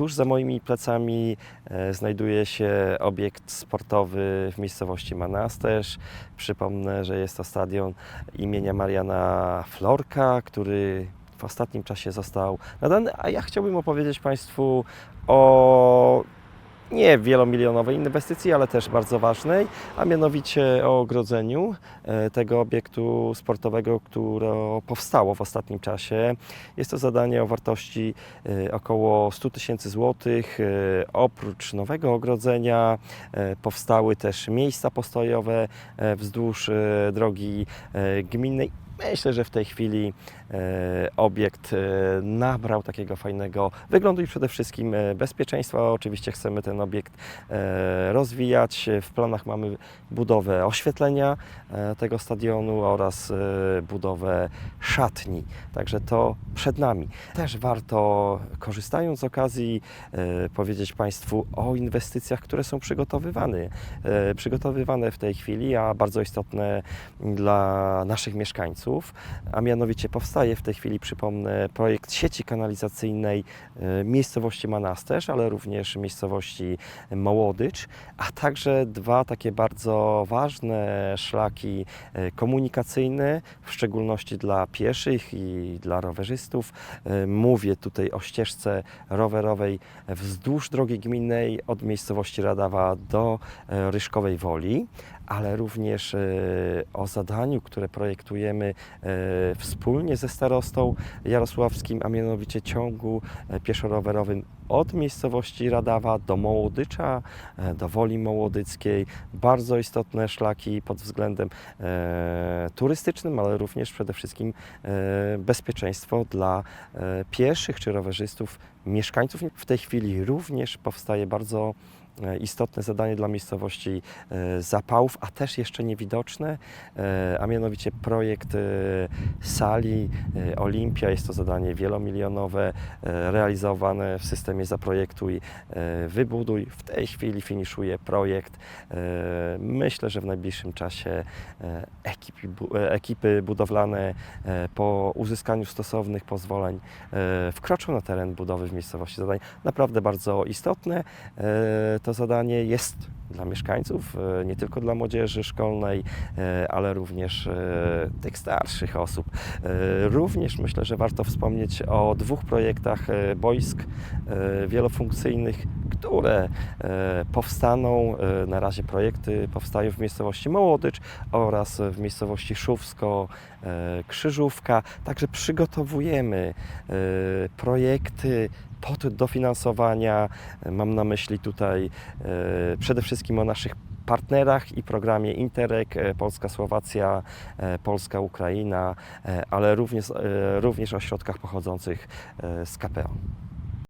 Tuż za moimi plecami e, znajduje się obiekt sportowy w miejscowości Manasterz. Przypomnę, że jest to stadion imienia Mariana Florka, który w ostatnim czasie został nadany, a ja chciałbym opowiedzieć Państwu o nie wielomilionowej inwestycji, ale też bardzo ważnej, a mianowicie o ogrodzeniu e, tego obiektu sportowego, które powstało w ostatnim czasie. Jest to zadanie o wartości e, około 100 tysięcy złotych. E, Oprócz nowego ogrodzenia powstały też miejsca postojowe wzdłuż drogi gminnej. Myślę, że w tej chwili e, obiekt e, nabrał takiego fajnego wyglądu i przede wszystkim e, bezpieczeństwa. Oczywiście chcemy ten obiekt rozwijać. W planach mamy budowę oświetlenia tego stadionu oraz budowę szatni. Także to przed nami. Też warto, korzystając z okazji, powiedzieć Państwu o inwestycjach, które są przygotowywane, przygotowywane w tej chwili, a bardzo istotne dla naszych mieszkańców, a mianowicie powstaje w tej chwili, przypomnę, projekt sieci kanalizacyjnej e, miejscowości Manasterz, ale również miejscowości Mołodycz, a także dwa takie bardzo ważne szlaki e, komunikacyjne, w szczególności dla pieszych i dla rowerzystów. E, Mówię tutaj o ścieżce rowerowej wzdłuż drogi gminnej od miejscowości Radawa do Ryszkowej Woli, ale również o zadaniu, które projektujemy wspólnie ze starostą jarosławskim, a mianowicie ciągu e, pieszo-rowerowym od miejscowości Radawa do Mołodycza, e, do Woli Mołodyckiej. Bardzo istotne szlaki pod względem e, turystycznym, ale również przede wszystkim e, bezpieczeństwo dla e, pieszych czy rowerzystów, mieszkańców. W tej chwili również powstaje bardzo e, istotne zadanie dla miejscowości e, Zapałów, a też jeszcze niewidoczne, e, a mianowicie projekt sali Olimpia. Jest to zadanie wielomilionowe, realizowane w systemie Zaprojektuj, Wybuduj. W tej chwili finiszuje projekt. Myślę, że w najbliższym czasie ekipy, ekipy budowlane po uzyskaniu stosownych pozwoleń wkroczą na teren budowy w miejscowości zadań. Naprawdę bardzo istotne. E, To zadanie jest dla mieszkańców, e, nie tylko dla młodzieży szkolnej, e, ale również tych starszych osób. Również myślę, że warto wspomnieć o dwóch projektach boisk wielofunkcyjnych, które e, powstaną. e, Na razie projekty powstają w miejscowości Mołodycz oraz w miejscowości Szówsko, e, Krzyżówka. Także przygotowujemy projekty pod dofinansowania. Mam na myśli tutaj przede wszystkim o naszych partnerach i programie Interreg e, Polska, Słowacja, e, Polska, Ukraina, e, ale również, również o środkach pochodzących z KPO.